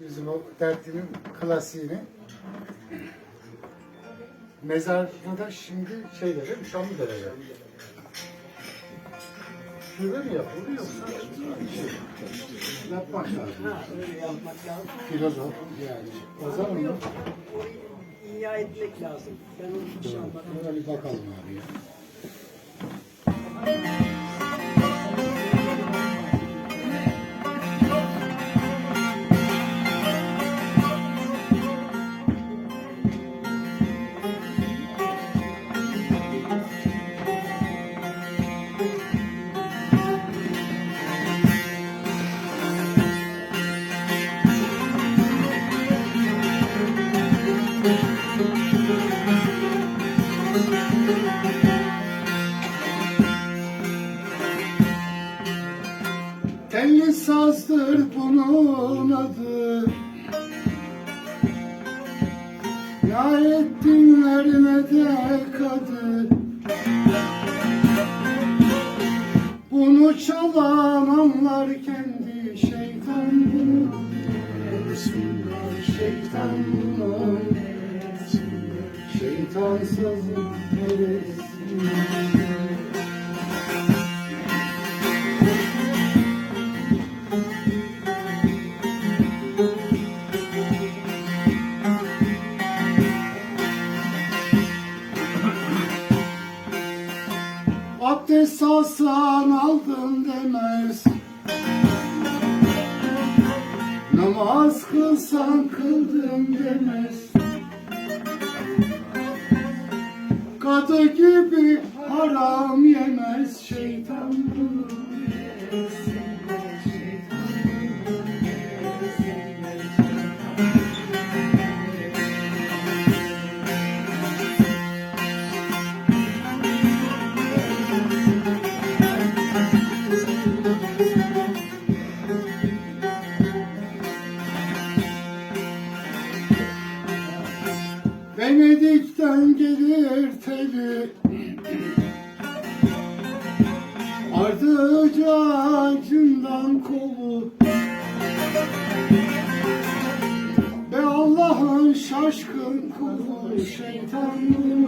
Bizim o dertinin klasiğini. Mezarda da şimdi şeyde değil mi? Şamlıdere'de. Şurada mı yapıldı yoksa? Yapmak lazım. Ha, öyle yapmak lazım. Filozof yani. O zaman orayı ihya etmek lazım. Ben onu anlamadım. Buna bir bakalım abi ya. Telli sazdır bunun adı. Nihayet dinlerine de kadı Bunu çalan anlar kendi şeytan bunu Bismillah şeytan bunu Şeytan sazı Abdest alsan aldım demez. Namaz kılsan kıldım demez. Kadı gibi haram Venedik'ten gelir teli. Ardıcı ağacından kolu. Ve Allah'ın şaşkın kulu Şeytan bunu Şeytan